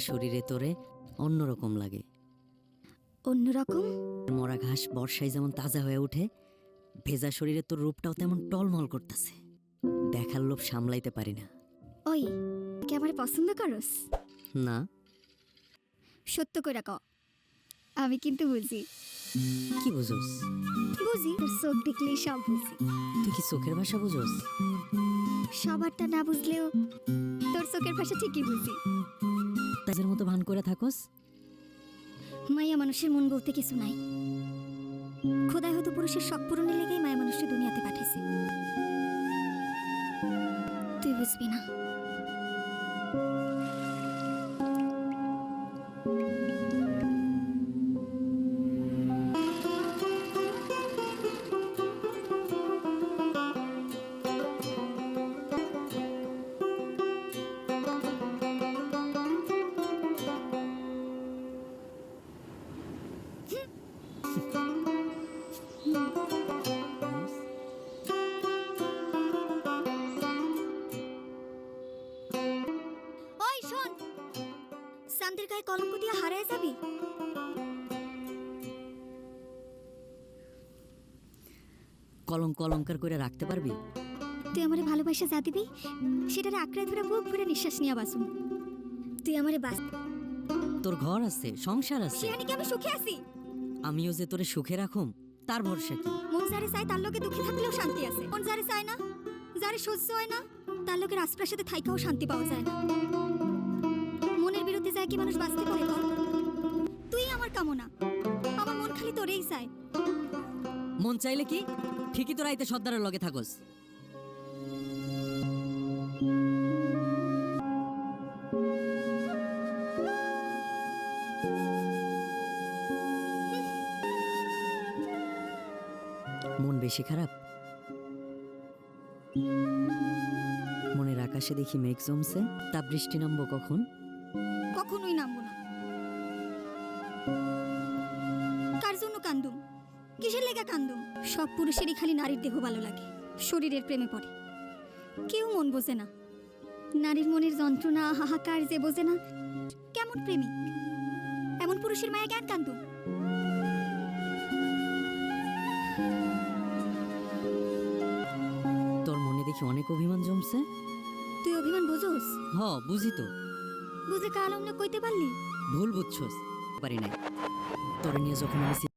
শরীরে তোরে অন্যরকম লাগে। অন্যরকম? মরা ঘাস বর্ষায় যেমন তাজা হয়ে ওঠে ভেজা শরীরে তোর রূপটাও তেমন টলমল করতেছে। দেখার লোভ সামলাইতে পারি না। ওই কে আমার পছন্দ করস? না। সত্য কইরা ক। আমি কিন্তু বুঝি। কি বুঝোস? বুঝি তোর চোখ দেখলেই সব বুঝি। তুই কি চোখের ভাষা বুঝোস? সবারটা না বুঝলেও তোর চোখের ভাষা ঠিকই বুঝি। তাজের মতো ভান করে থাকোস। মায়া মানুষের মন বলতে কিছু নাই। খোদায় হয়তো পুরুষের শখ পূরণের লেগেই মায়া মানুষটি দুনিয়াতে পাঠিয়েছে তুই বুঝবি না। সান্দের গায়ে কলঙ্ক দিয়ে হারায় যাবি? কলঙ্ক অলঙ্কার করে রাখতে পারবি? তুই আমারে ভালোবাসা যা দিবি সেটারে আঁকড়ায় ধরে বুক ভরে নিঃশ্বাস নিয়ে বাসুম তুই আমারে বাস তোর ঘর আছে সংসার আছে। সেখানে কি আমি সুখে আছি? আমিও যে তোরে সুখে রাখুম তার ভরসা কি? মন যারে চায় তার লোকে দুঃখে থাকলেও শান্তি আছে। মন যারে চায় না যারে সহ্য হয় না তার লোকের রাজপ্রাসাদে থাইকাও শান্তি পাওয়া যায় না। কি মানুষ বাঁচতে পারে বল? তুই আমার কামনা। আমার মন খালি তোরেই চায়। মন চাইলে কি? ঠিকই তোর আইতে সর্দারের লগে থাকোস। মন বেশি খারাপ? মনের আকাশে দেখি মেঘ জমছে। তা বৃষ্টি নামবো কখন? কখনোই নামবো না। কার জন্য কান্দুম? কিসের লেগা কান্দুম? সব পুরুষেরই খালি নারীর দেহ ভালো লাগে শরীরের প্রেমে পড়ে। কেউ মন বোঝে না। নারীর মনের যন্ত্রণা হাহাকার যে বোঝে না কেমন প্রেমিক? এমন পুরুষের মায়া কেন কান্দুম? তোর মনে দেখি অনেক অভিমান জমছে। তুই অভিমান বুঝোস? হ বুঝি তো। বুঝে কাল অন্য কইতে পারলি? ভুল বুঝছস পারি নাই। তোর নিয়ে যখন আমি